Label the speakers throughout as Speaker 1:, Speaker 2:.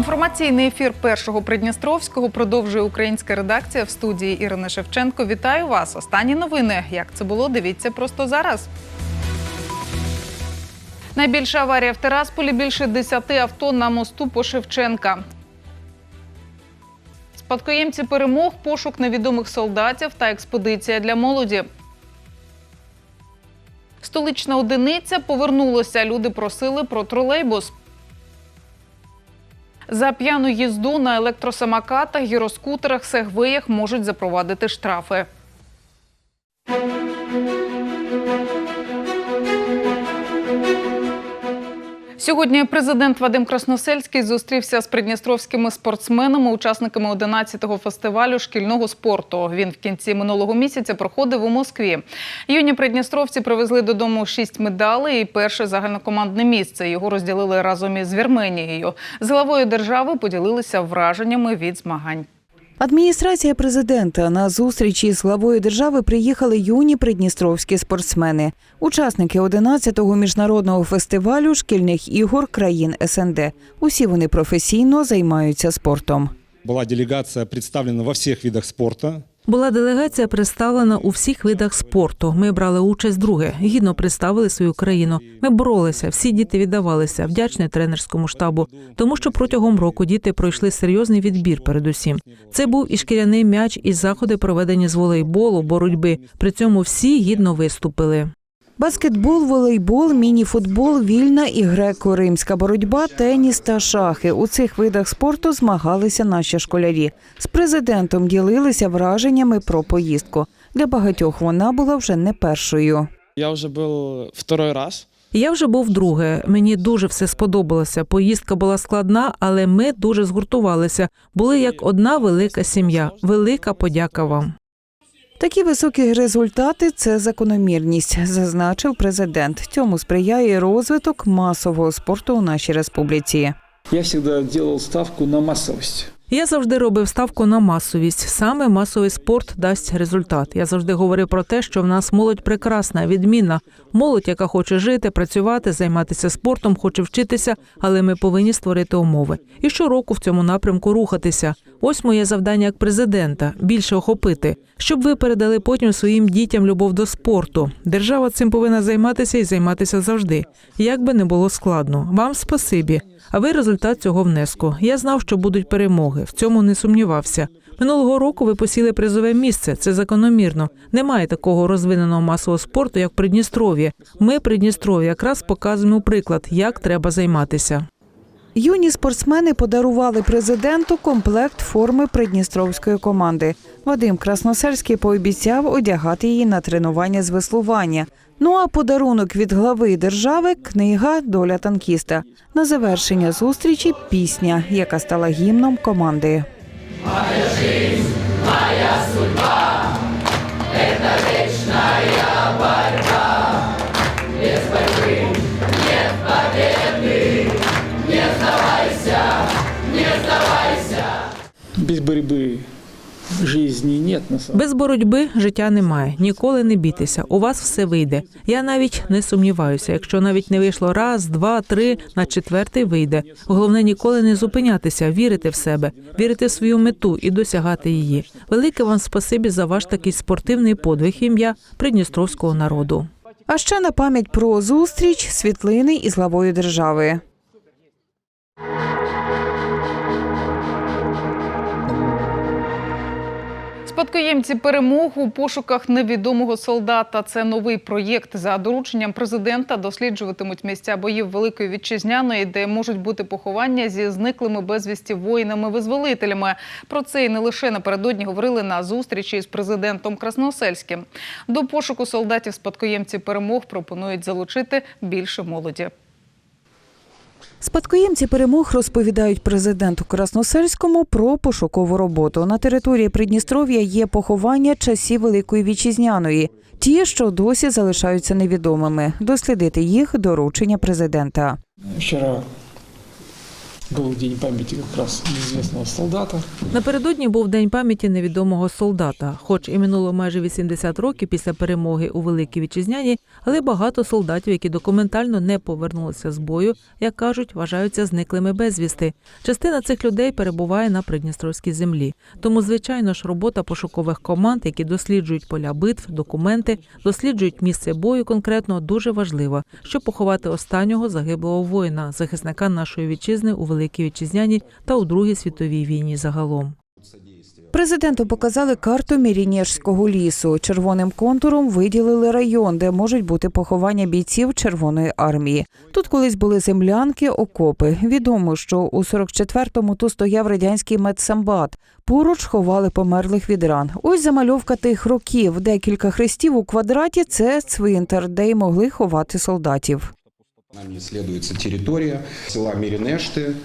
Speaker 1: Інформаційний ефір першого Придністровського продовжує українська редакція в студії Ірини Шевченко. Вітаю вас. Останні новини. Як це було? Дивіться просто зараз. Найбільша аварія в Терасполі більше 10 авто на мосту по Шевченка. Спадкоємці перемог, пошук невідомих солдатів та експедиція для молоді. Столична одиниця повернулася. Люди просили про тролейбус. За п'яну їзду на електросамокатах, гіроскутерах, сегвеях можуть запровадити штрафи. Сьогодні президент Вадим Красносельський зустрівся з придністровськими спортсменами, учасниками 11-го фестивалю шкільного спорту. Він в кінці минулого місяця проходив у Москві. Юні придністровці привезли додому шість медалей і перше загальнокомандне місце. Його розділили разом із Вірменією. З главою держави поділилися враженнями від змагань.
Speaker 2: Адміністрація президента на зустрічі з главою держави приїхали юні придністровські спортсмени, учасники 11-го міжнародного фестивалю шкільних ігор країн СНД. Усі вони професійно займаються спортом.
Speaker 3: Була делегація представлена во всіх видах спорта.
Speaker 4: Була делегація представлена у всіх видах спорту. Ми брали участь друге, гідно представили свою країну. Ми боролися, всі діти віддавалися, вдячні тренерському штабу, тому що протягом року діти пройшли серйозний відбір. Передусім, це був і шкіряний м'яч, і заходи проведені з волейболу, боротьби. При цьому всі гідно виступили.
Speaker 2: Баскетбол, волейбол, мініфутбол, вільна і греко-римська боротьба, теніс та шахи. У цих видах спорту змагалися наші школярі. З президентом ділилися враженнями про поїздку. Для багатьох вона була вже не першою.
Speaker 5: Я уже был второй раз.
Speaker 4: Я вже був друге. Мені дуже все сподобалося. Поїздка була складна, але ми дуже згуртувалися. Були як одна велика сім'я. Велика подяка вам.
Speaker 2: Такі високі результати це закономірність, зазначив президент. Цьому сприяє розвиток масового спорту у нашій республіці.
Speaker 6: Я завжди робив ставку на массовость.
Speaker 4: Я завжди робив ставку на масовість. Саме масовий спорт дасть результат. Я завжди говорив про те, що в нас молодь прекрасна, відмінна. Молодь, яка хоче жити, працювати, займатися спортом, хоче вчитися, але ми повинні створити умови. І щороку в цьому напрямку рухатися. Ось моє завдання як президента більше охопити, щоб ви передали потім своїм дітям любов до спорту. Держава цим повинна займатися і займатися завжди. Як би не було складно. Вам спасибі. А ви результат цього внеску. Я знав, що будуть перемоги. В цьому не сумнівався. Минулого року ви посіли призове місце. Це закономірно. Немає такого розвиненого масового спорту, як в Придністров'ї. Ми, Придністров'я, якраз показуємо приклад, як треба займатися.
Speaker 2: Юні спортсмени подарували президенту комплект форми придністровської команди. Вадим Красносельський пообіцяв одягати її на тренування з веслування. Ну а подарунок від глави держави книга Доля танкіста. На завершення зустрічі пісня, яка стала гімном команди.
Speaker 6: Без борьбы нет на самом
Speaker 4: Без боротьби життя немає. Ніколи не бійтеся. У вас все вийде. Я навіть не сумніваюся. Якщо навіть не вийшло раз, два, три, на четвертий вийде. Головне ніколи не зупинятися, вірити в себе, вірити в свою мету і досягати її. Велике вам спасибі за ваш такий спортивний подвиг ім'я придністровського народу.
Speaker 2: А ще на пам'ять про зустріч світлини із главою держави.
Speaker 1: Спадкоємці перемог у пошуках невідомого солдата. Це новий проєкт за дорученням президента. Досліджуватимуть місця боїв Великої вітчизняної, де можуть бути поховання зі зниклими безвісті воїнами-визволителями. Про це і не лише напередодні говорили на зустрічі з президентом Красносельським. До пошуку солдатів спадкоємці перемог пропонують залучити більше молоді.
Speaker 2: Спадкоємці перемог розповідають президенту Красносельському про пошукову роботу. На території Придністров'я є поховання часів Великої Вітчизняної. Ті, що досі залишаються невідомими. Дослідити їх доручення президента.
Speaker 6: Вчера Был день памяти как раз солдата.
Speaker 4: Напередодні був день пам'яті невідомого солдата. Хоч і минуло майже 80 років після перемоги у Великій Вітчизняні, але багато солдатів, які документально не повернулися з бою, як кажуть, вважаються зниклими безвісти. Частина цих людей перебуває на придністровській землі. Тому, звичайно ж, робота пошукових команд, які досліджують поля битв, документи, досліджують місце бою конкретно, дуже важлива, щоб поховати останнього загиблого воїна, захисника нашої вітчизни у Великій Вітчизняній та у Другій світовій війні загалом.
Speaker 2: Президенту показали карту Мірінєжського лісу. Червоним контуром виділили район, де можуть бути поховання бійців Червоної армії. Тут колись були землянки, окопи. Відомо, що у 44-му тут стояв радянський медсамбат. Поруч ховали померлих від ран. Ось замальовка тих років. Декілька хрестів у квадраті це цвинтар, де й могли ховати солдатів.
Speaker 7: Нам исследуется территория села Миринешты,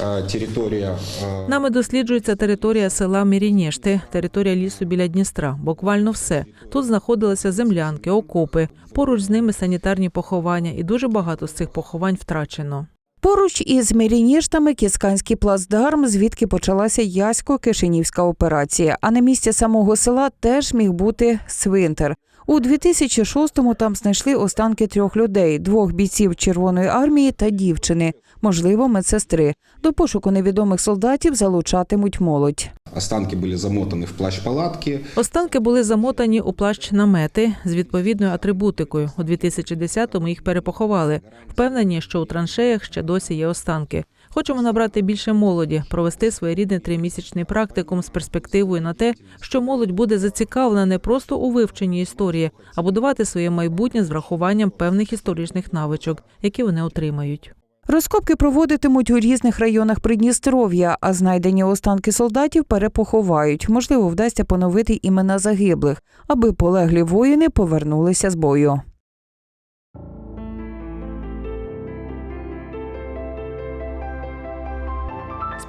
Speaker 7: э, территория э,
Speaker 4: Нами досліджується територія села Мірінєшти, територія лісу біля Дністра. Буквально все. Тут знаходилися землянки, окопи, поруч з ними санітарні поховання, і дуже багато з цих поховань втрачено.
Speaker 2: Поруч із Мірініштами Кісканський плацдарм, звідки почалася Ясько-Кишинівська операція. А на місці самого села теж міг бути свинтер. У 2006-му там знайшли останки трьох людей: двох бійців Червоної армії та дівчини, можливо, медсестри. До пошуку невідомих солдатів залучатимуть молодь.
Speaker 7: останки были замотаны в плащ палатки.
Speaker 4: Останки були замотані у плащ намети з відповідною атрибутикою. У 2010-му їх перепоховали. Впевнені, що у траншеях ще досі є останки. Хочемо набрати більше молоді, провести своєрідний тримісячний практикум з перспективою на те, що молодь буде зацікавлена не просто у вивченні історії, а будувати своє майбутнє з врахуванням певних історичних навичок, які вони отримають.
Speaker 2: Розкопки проводитимуть у різних районах Придністров'я, а знайдені останки солдатів перепоховають. Можливо, вдасться поновити імена загиблих, аби полеглі воїни повернулися з бою.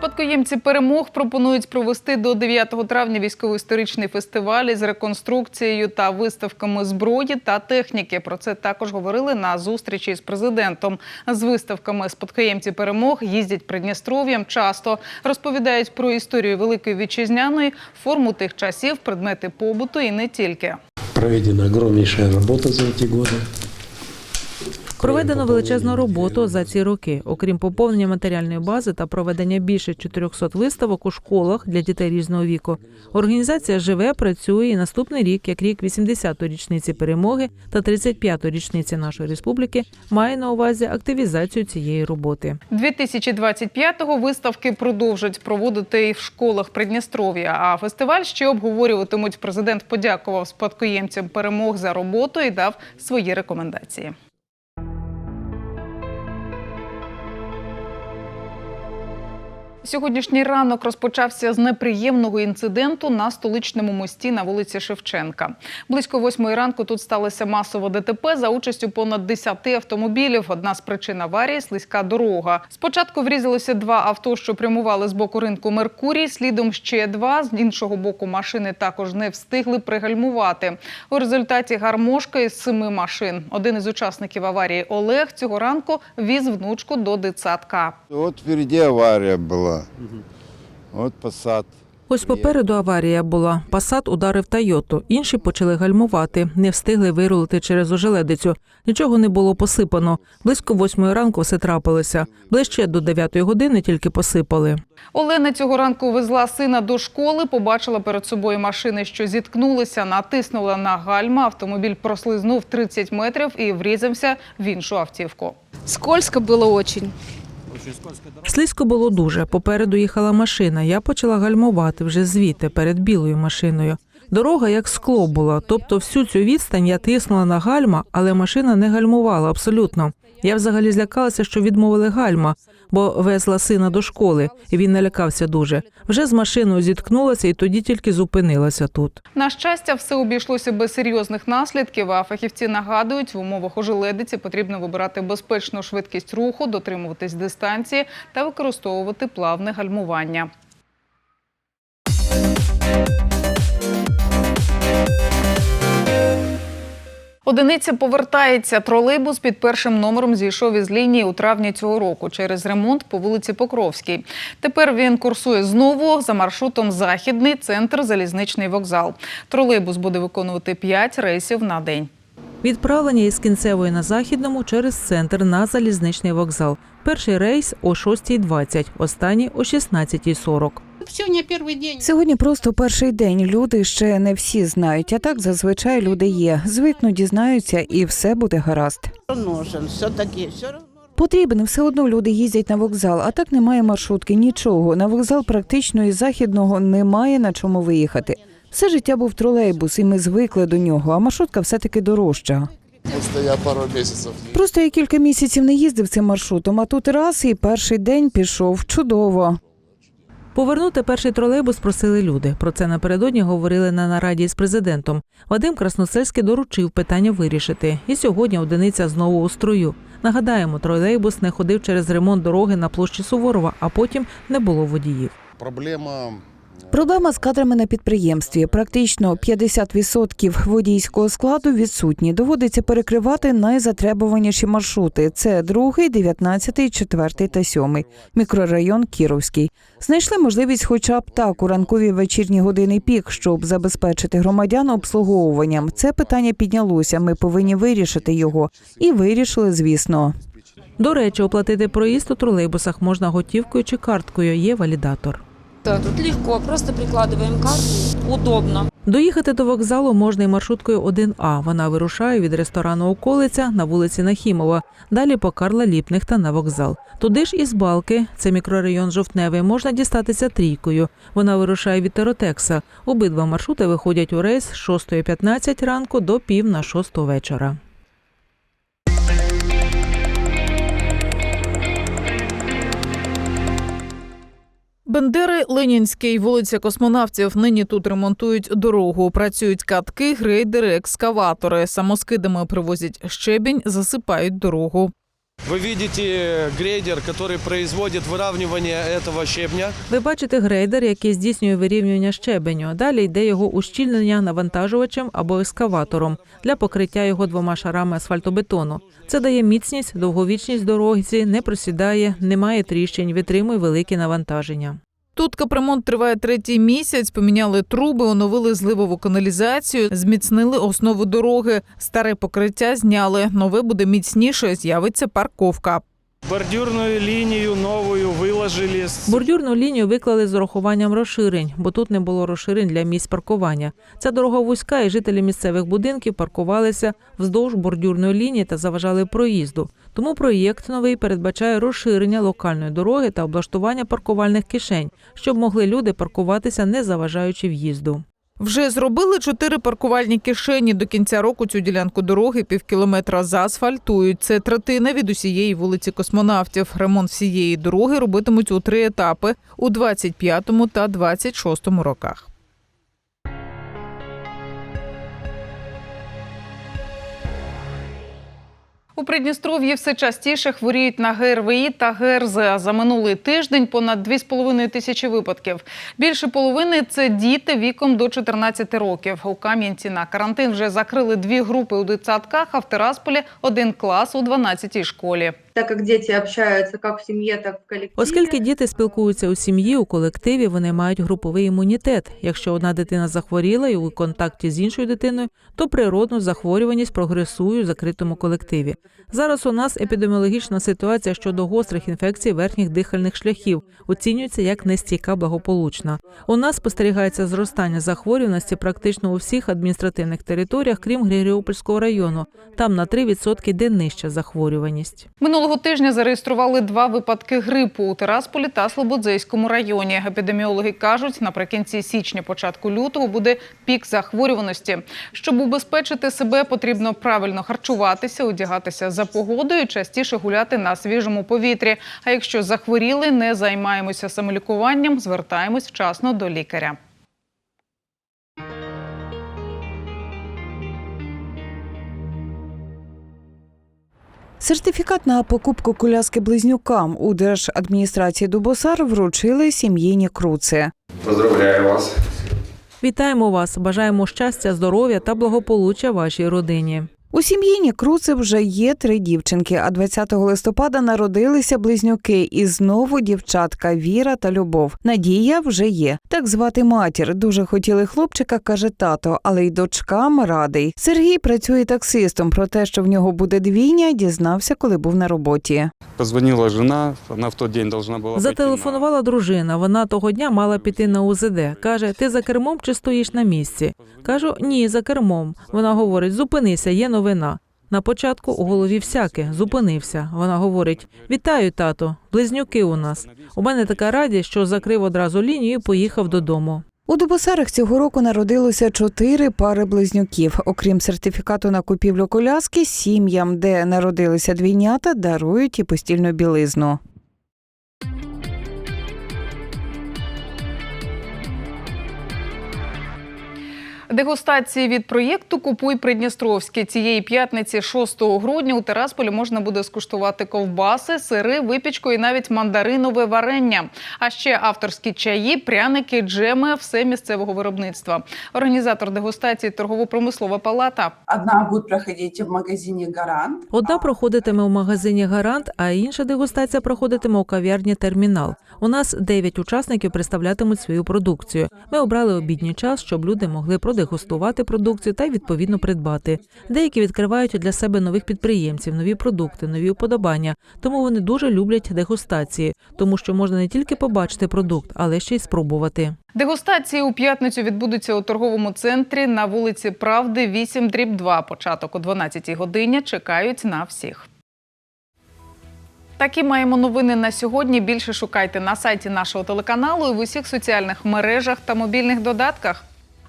Speaker 1: Спадкоємці перемог пропонують провести до 9 травня військово-історичний фестиваль із реконструкцією та виставками зброї та техніки. Про це також говорили на зустрічі з президентом. З виставками спадкоємці перемог їздять Придністров'ям часто. Розповідають про історію Великої Вітчизняної, форму тих часів, предмети побуту і не тільки.
Speaker 8: Проведена огромнейшая работа за эти годы.
Speaker 4: Проведено величезну роботу за ці роки. Окрім поповнення матеріальної бази та проведення більше 400 виставок у школах для дітей різного віку. Організація живе, працює і наступний рік, як рік 80-ї річниці перемоги та 35-ї річниці нашої республіки, має на увазі активізацію цієї роботи.
Speaker 1: 2025-го виставки продовжать проводити і в школах Придністров'я. А фестиваль ще обговорюватимуть. Президент подякував спадкоємцям перемог за роботу і дав свої рекомендації. Сьогоднішній ранок розпочався з неприємного інциденту на столичному мості на вулиці Шевченка. Близько восьмої ранку тут сталося масове ДТП за участю понад 10 автомобілів. Одна з причин аварії слизька дорога. Спочатку врізалося два авто, що прямували з боку ринку Меркурій. Слідом ще два. З іншого боку машини також не встигли пригальмувати. У результаті гармошка із семи машин. Один із учасників аварії Олег цього ранку віз внучку до дитсадка.
Speaker 9: Вот впереди авария была. Вот посад.
Speaker 4: Ось попереду аварія була. Пасад ударив Тойоту. Інші почали гальмувати, не встигли вирулити через ожеледицю. Нічого не було посипано. Близько восьмої ранку все трапилося. Ближче до дев'ятої години тільки посипали.
Speaker 1: Олена цього ранку везла сина до школи, побачила перед собою машини, що зіткнулися, натиснула на гальма. Автомобіль прослизнув 30 метрів і врізався в іншу автівку.
Speaker 10: Скользко было очень.
Speaker 4: Слизько було дуже. Попереду їхала машина. Я почала гальмувати вже звідти, перед білою машиною. Дорога як скло була, тобто всю цю відстань я тиснула на гальма, але машина не гальмувала абсолютно. Я взагалі злякалася, що відмовили гальма, бо везла сина до школи, і він налякався дуже. Вже з машиною зіткнулася і тоді тільки зупинилася тут.
Speaker 1: На щастя, все обійшлося без серйозних наслідків. А фахівці нагадують, в умовах ожеледиці потрібно вибирати безпечну швидкість руху, дотримуватись дистанції та використовувати плавне гальмування. Одиниця повертається. Тролейбус під першим номером зійшов із лінії у травні цього року через ремонт по вулиці Покровській. Тепер він курсує знову за маршрутом Західний центр залізничний вокзал. Тролейбус буде виконувати 5 рейсів на день.
Speaker 4: Відправлення із кінцевої на західному через центр на залізничний вокзал. Перший рейс о 6.20, останній о 16.40.
Speaker 11: Сегодня первый день.
Speaker 2: Сьогодні просто перший день. Люди ще не всі знають, а так зазвичай люди є. Звикну, дізнаються, і все буде гаразд.
Speaker 11: Нужен. Все равно.
Speaker 2: Потрібен, все одно люди їздять на вокзал, а так немає маршрутки, нічого. На вокзал практично із західного немає на чому виїхати. Все життя був тролейбус, і ми звикли до нього, а маршрутка все-таки дорожча.
Speaker 9: Просто я пару месяцев
Speaker 2: Просто я кілька місяців не їздив цим маршрутом, а тут раз і перший день пішов. Чудово.
Speaker 4: Повернути перший тролейбус просили люди. Про це напередодні говорили на нараді з президентом. Вадим Красносельський доручив питання вирішити. І сьогодні одиниця знову у строю. Нагадаємо, тролейбус не ходив через ремонт дороги на площі Суворова, а потім не було водіїв.
Speaker 9: проблема
Speaker 2: Проблема з кадрами на підприємстві. Практично 50% водійського складу відсутні. Доводиться перекривати найзатребуваніші маршрути. Це другий, 19, 4 та 7. Мікрорайон Кіровський. Знайшли можливість хоча б так у ранкові вечірні години пік, щоб забезпечити громадян обслуговуванням. Це питання піднялося. Ми повинні вирішити його. І вирішили, звісно.
Speaker 4: До речі, оплатити проїзд у тролейбусах можна готівкою чи карткою. Є валідатор.
Speaker 10: Тут легко, просто прикладываем карту, удобно.
Speaker 4: Доїхати до вокзалу можна і маршруткою 1А. Вона вирушає від ресторану Околиця на вулиці Нахімова, далі по Карла Ліпних та на вокзал. Туди ж із Балки, це мікрорайон Жовтневий, можна дістатися трійкою. Вона вирушає від Теротекса. Обидва маршрути виходять у рейс з 6.15 ранку до пів на 6 вечора.
Speaker 1: Бендери Ленінський, вулиця космонавтів. Нині тут ремонтують дорогу. Працюють катки, грейдери, екскаватори. Самоскидами привозять щебінь, засипають дорогу.
Speaker 12: Вы видите грейдер, который производит выравнивание этого щебня.
Speaker 4: Ви бачите грейдер, який здійснює вирівнювання щебеню. Далі йде його ущільнення навантажувачем або ескаватором для покриття його двома шарами асфальтобетону. Це дає міцність, довговічність дорозі, не просідає, немає тріщин, витримує великі навантаження.
Speaker 1: Тут капремонт триває третій місяць. Поміняли труби, оновили зливову каналізацію, зміцнили основу дороги. Старе покриття зняли. Нове буде міцніше. З'явиться парковка.
Speaker 5: Бордюрную линию новую выложили. с-
Speaker 4: Бордюрну лінію виклали з урахуванням розширень, бо тут не було розширень для місць паркування. Ця дорога вузька, і жителі місцевих будинків паркувалися вздовж бордюрної лінії та заважали проїзду. Тому проєкт новий передбачає розширення локальної дороги та облаштування паркувальних кишень, щоб могли люди паркуватися, не заважаючи в'їзду.
Speaker 1: Вже зробили чотири паркувальні кишені. До кінця року цю ділянку дороги півкілометра заасфальтують. Це третина від усієї вулиці космонавтів. Ремонт всієї дороги робитимуть у три етапи у 25-му та 26-му роках. У Придністров'ї все частіше хворіють на ГРВІ та ГРЗ. За минулий тиждень понад 2,5 тисячі випадків. Більше половини це діти віком до 14 років. У Кам'янці на карантин вже закрили дві групи у дитсадках, а в Терасполі один клас у 12-й школі.
Speaker 10: Так как дети общаются как в семье, так в коллективе.
Speaker 4: Оскільки діти спілкуються у сім'ї, у колективі, вони мають груповий імунітет. Якщо одна дитина захворіла і у контакті з іншою дитиною, то природно захворюваність прогресує у закритому колективі. Зараз у нас епідеміологічна ситуація щодо гострих інфекцій верхніх дихальних шляхів оцінюється як нестійка благополучна. У нас спостерігається зростання захворюваності практично у всіх адміністративних територіях, крім Григоріопольського району. Там на 3% де нижча захворюваність.
Speaker 1: Минулого тижня зареєстрували два випадки грипу у Тирасполі та Слободзейському районі. Епідеміологи кажуть, наприкінці січня, початку лютого буде пік захворюваності. Щоб убезпечити себе, потрібно правильно харчуватися, одягатися за погодою, частіше гуляти на свіжому повітрі. А якщо захворіли, не займаємося самолікуванням, звертаємось вчасно до лікаря.
Speaker 2: Сертифікат на покупку коляски близнюкам у Держадміністрації Дубосар вручили сім'їні Круци.
Speaker 7: Поздравляю вас.
Speaker 4: Вітаємо вас! Бажаємо щастя, здоров'я та благополуччя вашій родині.
Speaker 2: У сім'ї Нікруци вже є три дівчинки, а 20 листопада народилися близнюки. І знову дівчатка Віра та Любов. Надія вже є. Так звати матір. Дуже хотіли хлопчика, каже тато, але й дочкам радий. Сергій працює таксистом. Про те, що в нього буде двійня, дізнався, коли був на роботі.
Speaker 13: Позвонила жена, она в тот день должна была пойти
Speaker 4: Зателефонувала дружина. Вона того дня мала піти на УЗД. Каже: Ти за кермом чи стоїш на місці? Кажу, ні, за кермом. Вона говорить: зупинися, є новина. На початку у голові всяке, зупинився. Вона говорить: Вітаю, тато, близнюки у нас. У мене така радість, що закрив одразу лінію і поїхав додому.
Speaker 2: У Дубосарах цього року народилося чотири пари близнюків. Окрім сертифікату на купівлю коляски, сім'ям, де народилися двійнята, дарують і постільну білизну.
Speaker 1: Дегустації від проєкту Купуй Придністровське цієї п'ятниці, 6 грудня, у Терасполі можна буде скуштувати ковбаси, сири, випічку і навіть мандаринове варення. А ще авторські чаї, пряники, джеми все місцевого виробництва. Організатор дегустації торгово-промислова палата.
Speaker 11: Одна будет проходить в магазине «Гарант».
Speaker 4: Одна проходитиме у магазині Гарант, а інша дегустація проходитиме у кав'ярні Термінал. У нас дев'ять учасників представлятимуть свою продукцію. Ми обрали обідній час, щоб люди могли продегустувати продукцію та відповідно придбати. Деякі відкривають для себе нових підприємців, нові продукти, нові уподобання. Тому вони дуже люблять дегустації, тому що можна не тільки побачити продукт, але ще й спробувати.
Speaker 1: Дегустації у п'ятницю відбудуться у торговому центрі на вулиці Правди 8 дріб 2. Початок о 12 годині. Чекають на всіх. Такі маємо новини на сьогодні. Більше шукайте на сайті нашого телеканалу і в усіх соціальних мережах та мобільних додатках.